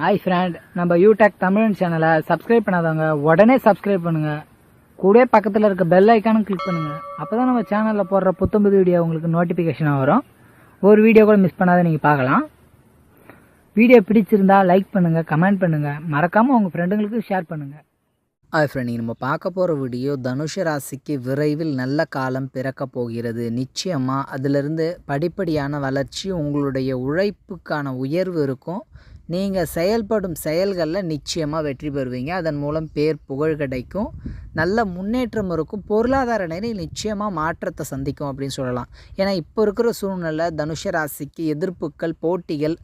Hi friend நம்ம யூடெக் தமிழ் சேனலை subscribe பண்ணாதவங்க உடனே சப்ஸ்கிரைப் பண்ணுங்க. கூட பக்கத்தில் இருக்க பெல் ஐக்கானும் கிளிக் பண்ணுங்க. அப்பதான் நம்ம சேனலில் போடுற புத்தம்புது வீடியோ உங்களுக்கு நோட்டிஃபிகேஷனாக வரும். ஒரு வீடியோ கூட மிஸ் பண்ணாத நீங்கள் பார்க்கலாம். வீடியோ பிடிச்சிருந்தா லைக் பண்ணுங்கள் கமெண்ட் பண்ணுங்கள் மறக்காமல் உங்கள் ஃப்ரெண்டுங்களுக்கு ஷேர் பண்ணுங்கள் ஹாய் ஃப்ரெண்ட் நம்ம பார்க்க போகிற வீடியோ தனுஷ ராசிக்கு விரைவில் நல்ல காலம் பிறக்க போகிறது. நிச்சயமாக அதிலிருந்து படிப்படியான வளர்ச்சி உங்களுடைய உழைப்புக்கான உயர்வு இருக்கும். நீங்கள் செயல்படும் செயல்களில் நிச்சயமாக வெற்றி பெறுவீங்க. அதன் மூலம் பேர் புகழ் கிடைக்கும். நல்ல முன்னேற்றம் இருக்கும். பொருளாதார நிலை நிச்சயமாக மாற்றத்தை சந்திக்கும் அப்படின்னு சொல்லலாம். ஏன்னா இப்போ இருக்கிற சூழ்நிலை தனுஷ ராசிக்கு எதிர்ப்புகள் போட்டிகள்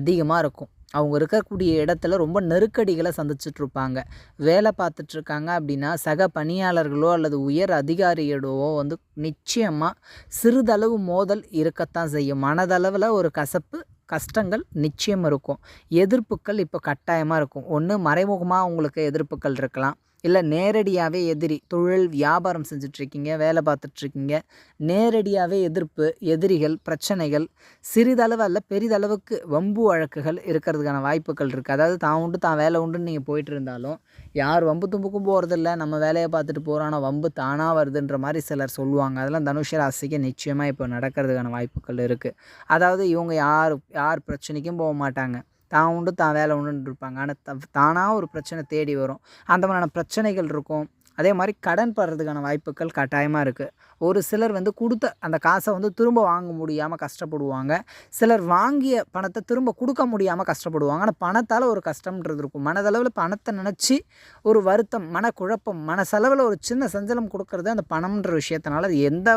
அதிகமாக இருக்கும். அவங்க இருக்கக்கூடிய இடத்துல ரொம்ப நெருக்கடிகளை சந்திச்சிட்ருப்பாங்க வேலை பார்த்துட்ருக்காங்க அப்படின்னா சக பணியாளர்களோ அல்லது உயர் அதிகாரிகளோ வந்து நிச்சயமாக சிறிதளவு மோதல் இருக்கத்தான் செய்யும். மனதளவில் ஒரு கசப்பு கஷ்டங்கள் நிச்சயம் இருக்கும். எதிர்ப்புகள் இப்போ கட்டாயமாக இருக்கும். ஒன்று மறைமுகமாக உங்களுக்கு எதிர்ப்புகள் இருக்கலாம். இல்லை நேரடியாகவே எதிரி தொழில் வியாபாரம் செஞ்சிட்ருக்கீங்க வேலை பார்த்துட்ருக்கீங்க நேரடியாகவே எதிர்ப்பு எதிரிகள் பிரச்சனைகள் சிறிதளவு அல்ல பெரிதளவுக்கு வம்பு வழக்குகள் இருக்கிறதுக்கான வாய்ப்புகள் இருக்குது அதாவது தான் உண்டு தான் வேலை உண்டுன்னு நீங்கள் போயிட்டு இருந்தாலும் யார் வம்பு தும்புக்கும் போகிறதில்ல நம்ம வேலையை பார்த்துட்டு போகிறோம் ஆனால் வம்பு தானாக வருதுன்ற மாதிரி சிலர் சொல்லுவாங்க. அதெல்லாம் தனுஷ ராசிக்கு நிச்சயமாக இப்போ நடக்கிறதுக்கான வாய்ப்புகள் இருக்குது அதாவது இவங்க யார் யார் பிரச்சனைக்கும் போக மாட்டாங்க. தான் உண்டு தான் வேலை உண்டுன்னு இருப்பாங்க ஆனால் த தானாக ஒரு பிரச்சனை தேடி வரும். அந்த மாதிரியான பிரச்சனைகள் இருக்கும். அதே மாதிரி கடன் படுறதுக்கான வாய்ப்புகள் கட்டாயமாக இருக்குது ஒரு சிலர் வந்து கொடுத்த அந்த காசை வந்து திரும்ப வாங்க முடியாமல் கஷ்டப்படுவாங்க. சிலர் வாங்கிய பணத்தை திரும்ப கொடுக்க முடியாமல் கஷ்டப்படுவாங்க. ஆனால் பணத்தால் ஒரு கஷ்டம்ன்றது இருக்கும். மனதளவில் பணத்தை நினச்சி ஒரு வருத்தம் மனக்குழப்பம் மனசளவில் ஒரு சின்ன சஞ்சலம் கொடுக்கறது அந்த பணம்ன்ற விஷயத்தினால அது எந்த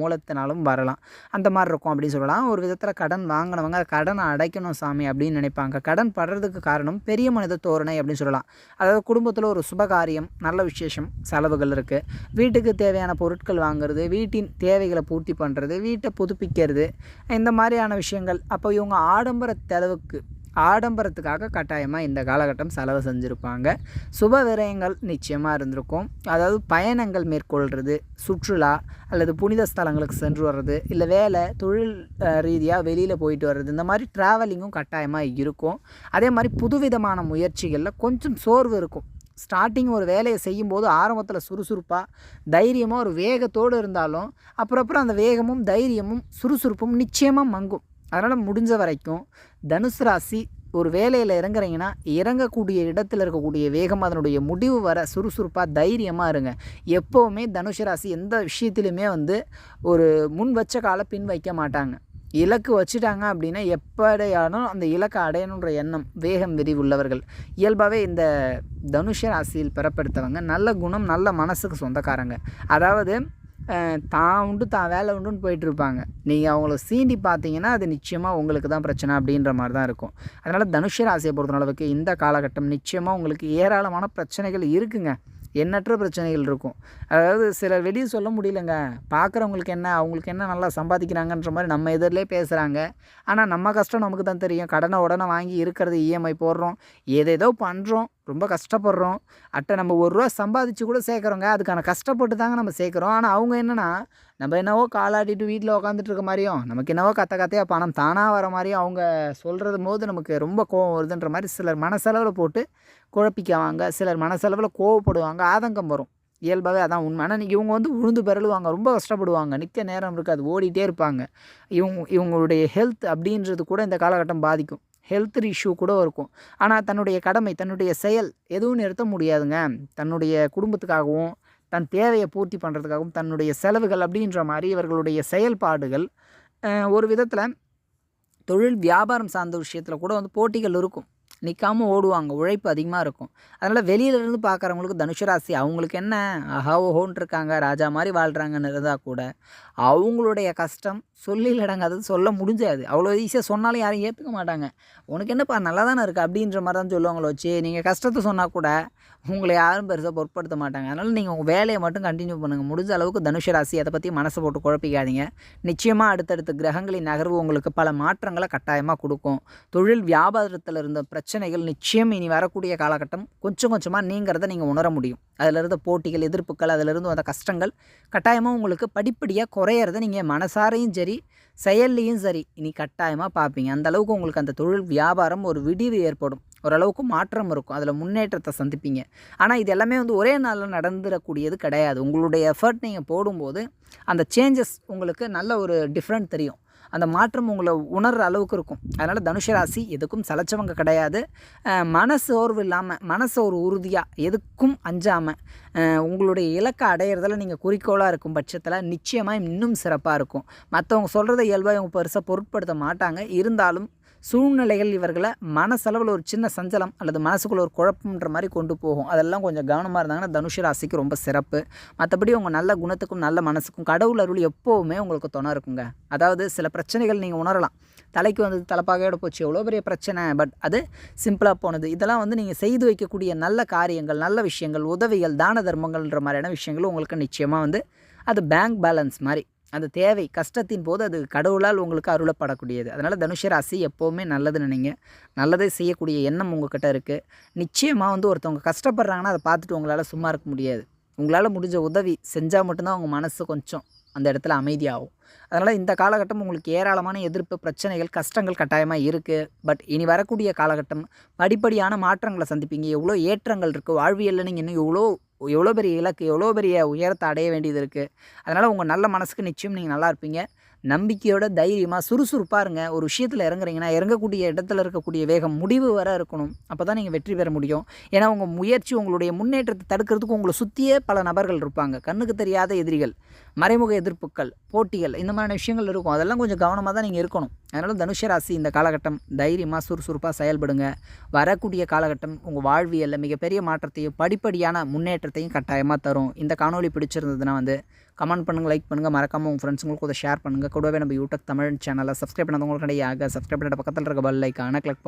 மூலத்தினாலும் வரலாம். அந்த மாதிரி இருக்கும் அப்படின்னு சொல்லலாம். ஒரு விதத்தில் கடன் வாங்கினவங்க கடனை அடைக்கணும் சாமி அப்படின்னு நினைப்பாங்க. கடன் படுறதுக்கு காரணம் பெரிய மனித தோரணை அப்படின்னு சொல்லலாம். அதாவது குடும்பத்தில் ஒரு சுபகாரியம் நல்ல விசேஷம் செலவுகள் இருக்குது வீட்டுக்கு தேவையான பொருட்கள் வாங்குறது வீட்டின் தேவைகளை பூர்த்தி பண்ணுறது வீட்டை புதுப்பிக்கிறது இந்த மாதிரியான விஷயங்கள். அப்போ இவங்க ஆடம்பர செலவுக்கு ஆடம்பரத்துக்காக கட்டாயமாக இந்த காலகட்டம் செலவு செஞ்சுருப்பாங்க. சுப விரயங்கள் நிச்சயமாக இருந்திருக்கும். அதாவது பயணங்கள் மேற்கொள்கிறது சுற்றுலா அல்லது புனித ஸ்தலங்களுக்கு சென்று வர்றது இல்லை வேலை தொழில் ரீதியாக வெளியில் போயிட்டு வர்றது இந்த மாதிரி ட்ராவலிங்கும் கட்டாயமாக இருக்கும். அதே மாதிரி புதுவிதமான முயற்சிகளில் கொஞ்சம் சோர்வு இருக்கும். ஸ்டார்டிங் ஒரு வேலையை செய்யும்போது ஆரம்பத்தில் சுறுசுறுப்பாக தைரியமாக ஒரு வேகத்தோடு இருந்தாலும் அப்புறம் அப்புறம் அந்த வேகமும் தைரியமும் சுறுசுறுப்பும் நிச்சயமாக மங்கும். அதனால் முடிஞ்ச வரைக்கும் தனுசு ராசி ஒரு வேலையில் இறங்குறீங்கன்னா இறங்கக்கூடிய இடத்துல இருக்கக்கூடிய வேகம் அதனுடைய முடிவு வர சுறுசுறுப்பாக தைரியமாக இருங்க. எப்போவுமே தனுசு ராசி எந்த விஷயத்துலையுமே வந்து ஒரு முன் வச்ச காலை பின் வைக்க மாட்டாங்க. இலக்கு வச்சுட்டாங்க அப்படின்னா எப்படியானும் அந்த இலக்கை அடையணுன்ற எண்ணம் வேகம் வெறி உள்ளவர்கள் இயல்பாகவே இந்த தனுஷ ராசியில் பிறப்படுத்தவங்க நல்ல குணம் நல்ல மனசுக்கு சொந்தக்காரங்க. அதாவது தான் உண்டு தான் வேலை உண்டுன்னு போயிட்டு இருப்பாங்க நீங்கள் அவங்கள சீண்டி பார்த்தீங்கன்னா அது நிச்சயமாக உங்களுக்கு தான் பிரச்சனை அப்படின்ற மாதிரி தான் இருக்கும். அதனால் தனுஷ ராசியை பொறுத்தளவுக்கு இந்த காலகட்டம் நிச்சயமாக உங்களுக்கு ஏராளமான பிரச்சனைகள் இருக்குங்க. எண்ணற்ற பிரச்சனைகள் இருக்கும். அதாவது சிலர் வெளியே சொல்ல முடியலங்க. பார்க்குறவங்களுக்கு என்ன அவங்களுக்கு என்ன நல்லா சம்பாதிக்கிறாங்கன்ற மாதிரி நம்ம எதிரிலே பேசுகிறாங்க ஆனால் நம்ம கஷ்டம் நமக்கு தான் தெரியும். கடனை உடனே வாங்கி இருக்கிறது இஎம்ஐ போடுறோம். ஏதேதோ பண்ணுறோம் ரொம்ப கஷ்டப்படுறோம். அட்டை நம்ம ஒரு ரூபா சம்பாதிச்சு கூட சேர்க்குறோங்க. அதுக்கான கஷ்டப்பட்டு தாங்க நம்ம சேர்க்குறோம். ஆனால் அவங்க என்னென்னா நம்ம என்னவோ காலாடிட்டு வீட்டில் உட்காந்துட்டு இருக்க மாதிரியும் நமக்கு என்னவோ கத்த கத்தையாக பணம் தானாக வர மாதிரியும் அவங்க சொல்கிறது போது நமக்கு ரொம்ப கோவம் வருதுன்ற மாதிரி சிலர் மனசளவில் போட்டு குழப்பிக்குவாங்க. சிலர் மனசளவில் கோவப்படுவாங்க. ஆதங்கம் வரும். இயல்பாகவே அதான் உண்மை. ஆனால் இவங்க வந்து உழுந்து பெறலுவாங்க ரொம்ப கஷ்டப்படுவாங்க. நிற்க நேரம் இருக்காது ஓடிட்டே இருப்பாங்க. இவங்க இவங்களுடைய ஹெல்த் அப்படின்றது கூட இந்த காலகட்டம் பாதிக்கும். ஹெல்த் இஷ்யூ கூட இருக்கும். ஆனால் தன்னுடைய கடமை தன்னுடைய செயல் எதுவும் நிறுத்த முடியாதுங்க. தன்னுடைய குடும்பத்துக்காகவும் தன் தேவையை பூர்த்தி பண்ணுறதுக்காகவும் தன்னுடைய செலவுகள் அப்படின்ற மாதிரி இவர்களுடைய செயல்பாடுகள் ஒரு விதத்தில் தொழில் வியாபாரம் சார்ந்த விஷயத்தில் கூட வந்து போட்டிகள் இருக்கும். நிற்காம ஓடுவாங்க. உழைப்பு அதிகமாக இருக்கும். அதனால் வெளியிலேருந்து பார்க்குறவங்களுக்கு தனுஷ ராசி அவங்களுக்கு என்ன? அஹா ஓஹோன்ட்டு இருக்காங்க ராஜா மாதிரி வாழ்கிறாங்கன்னு இருந்தால் கூட. அவங்களுடைய கஷ்டம் சொல்லிலிடங்காதது சொல்ல முடிஞ்சாது. அவ்வளோ ஈஸியாக சொன்னாலும் யாரும் ஏற்றுக்க மாட்டாங்க. உனக்கு என்னப்பா நல்லா தானே இருக்குது அப்படின்ற மாதிரி தான் சொல்லுவாங்களோ வச்சு நீங்கள் கஷ்டத்தை சொன்னால் கூட உங்களை யாரும் பெருசாக பொருட்படுத்த மாட்டாங்க. அதனால் நீங்கள் உங்கள் வேலையை மட்டும் கண்டினியூ பண்ணுங்கள் முடிஞ்ச அளவுக்கு தனுஷ ராசி அதை பற்றி மனசை போட்டு குழப்பிக்காதீங்க. நிச்சயமாக அடுத்தடுத்த கிரகங்களின் நகர்வு உங்களுக்கு பல மாற்றங்களை கட்டாயமாக கொடுக்கும். தொழில் வியாபாரத்தில் இருந்த பிரச்சனை பிரச்சனைகள் நிச்சயம் இனி வரக்கூடிய காலகட்டம் கொஞ்சம் கொஞ்சமாக நீங்கிறத நீங்கள் உணர முடியும். அதில் இருந்த போட்டிகள் எதிர்ப்புகள் அதிலிருந்து வந்த கஷ்டங்கள் கட்டாயமாக உங்களுக்கு படிப்படியாக குறையிறத நீங்கள் மனசாரையும் சரி செயல்லையும் சரி இனி கட்டாயமாக பார்ப்பீங்க அந்தளவுக்கு உங்களுக்கு அந்த தொழில் வியாபாரம் ஒரு விடிவு ஏற்படும். ஓரளவுக்கு மாற்றம் இருக்கும். அதில் முன்னேற்றத்தை சந்திப்பீங்க. ஆனால் இது எல்லாமே வந்து ஒரே நாளில் நடந்துடக்கூடியது கிடையாது. உங்களுடைய எஃபர்ட் நீங்கள் போடும்போது அந்த சேஞ்சஸ் உங்களுக்கு நல்ல ஒரு டிஃப்ரெண்ட் தெரியும். அந்த மாற்றம் உங்களை உணர்கிற அளவுக்கு இருக்கும். அதனால் தனுஷ ராசி எதுக்கும் சலைச்சவங்க கிடையாது. அஹ் மன சோர்வு இல்லாமல் மனசு ஒரு உறுதியாக எதுக்கும் அஞ்சாமல் உங்களுடைய இலக்கை அடையிறதில் நீங்கள் குறிக்கோளாக இருக்கும் பட்சத்தில் நிச்சயமாக இன்னும் சிறப்பாக இருக்கும். மற்றவங்க சொல்கிறத இயல்பாக இவங்க பெருசாக பொருட்படுத்த மாட்டாங்க. இருந்தாலும் சூழ்நிலைகள் இவர்களை மனசளவில் ஒரு சின்ன சஞ்சலம் அல்லது மனசுக்குள்ள ஒரு குழப்பம்ன்ற மாதிரி கொண்டு போகும். அதெல்லாம் கொஞ்சம் கவனமாக இருந்தாங்கன்னா தனுஷ ராசிக்கு ரொம்ப சிறப்பு. மற்றபடி உங்கள் நல்ல குணத்துக்கும் நல்ல மனசுக்கும் கடவுள் அருள் எப்போவுமே உங்களுக்கு துணை இருக்குங்க. அதாவது சில பிரச்சனைகள் நீங்கள் உணரலாம். தலைக்கு வந்தது தலைப்பாகையோட போச்சு எவ்வளோ பெரிய பிரச்சனை. பட் அது சிம்பிளாக போனது. இதெல்லாம் வந்து நீங்கள் செய்து வைக்கக்கூடிய நல்ல காரியங்கள் நல்ல விஷயங்கள் உதவிகள் தான தர்மங்கள்ன்ற மாதிரியான விஷயங்கள் உங்களுக்கு நிச்சயமாக வந்து அது பேங்க் பேலன்ஸ் மாதிரி. அது தேவை. கஷ்டத்தின் போது அது கடவுளால் உங்களுக்கு அருளப்படக்கூடியது. அதனால் தனுஷ ராசி எப்போவுமே நல்லது நினைங்க. நல்லதை செய்யக்கூடிய எண்ணம் உங்ககிட்ட இருக்குது நிச்சயமாக வந்து ஒருத்தவங்க கஷ்டப்படுறாங்கன்னா அதை பார்த்துட்டு உங்களால் சும்மா இருக்க முடியாது. உங்களால் முடிஞ்ச உதவி செஞ்சால் மட்டும்தான் உங்கள் மனசு கொஞ்சம் அந்த இடத்துல அமைதியாகும். அதனால் இந்த காலகட்டம் உங்களுக்கு ஏராளமான எதிர்ப்பு பிரச்சனைகள் கஷ்டங்கள் கட்டாயமாக இருக்குது பட் இனி வரக்கூடிய காலகட்டம் படிப்படியான மாற்றங்களை சந்திப்பீங்க. எவ்வளோ ஏற்றங்கள் இருக்குது வாழ்வியலில் நீங்கள் இன்னும் எவ்வளோ எவ்வளோ பெரிய இலக்கு எவ்வளோ பெரிய உயரத்தை அடைய வேண்டியது இருக்குது அதனால் உங்கள் நல்ல மனசுக்கு நிச்சயம் நீங்கள் நல்லா இருப்பீங்க. நம்பிக்கையோட தைரியமாக சுறுசுறுப்பாக இருங்க. ஒரு விஷயத்தில் இறங்குறீங்கன்னா இறங்கக்கூடிய இடத்துல இருக்கக்கூடிய வேகம் முடிவு வர இருக்கணும். அப்போ தான் நீங்கள் வெற்றி பெற முடியும். ஏன்னா உங்கள் முயற்சி உங்களுடைய முன்னேற்றத்தை தடுக்கிறதுக்கு உங்களை சுற்றியே பல நபர்கள் இருப்பாங்க. கண்ணுக்கு தெரியாத எதிரிகள். மறைமுக எதிர்ப்புகள் போட்டிகள் இந்த மாதிரியான விஷயங்கள் இருக்கும். அதெல்லாம் கொஞ்சம் கவனமாக தான் நீங்கள் இருக்கணும். அதனால் தனுஷ ராசி இந்த காலகட்டம் தைரியமாக சுறுசுறுப்பாக செயல்படுங்க. வரக்கூடிய காலகட்டம் உங்கள் வாழ்வியலில் மிகப்பெரிய மாற்றத்தையும் படிப்படியான முன்னேற்றத்தையும் கட்டாயமாக தரும். இந்த காணொலி பிடிச்சிருந்ததுன்னா வந்து கமெண்ட் பண்ணுங்கள் லைக் பண்ணுங்கள் மறக்காமல் உங்கள் ஃப்ரெண்ட்ஸுங்களுக்கு அதை ஷேர் பண்ணுங்கள் கூடவே நம்ம யூடியூப் தமிழ் சேனலை சப்ஸ்கிரைப் பண்ணாதவங்களுக்கு கிடையாது சப்ஸ்கிரைப் பண்ணிட்டு பக்கத்தில் இருக்க பல் ஐக்கான கிளிக்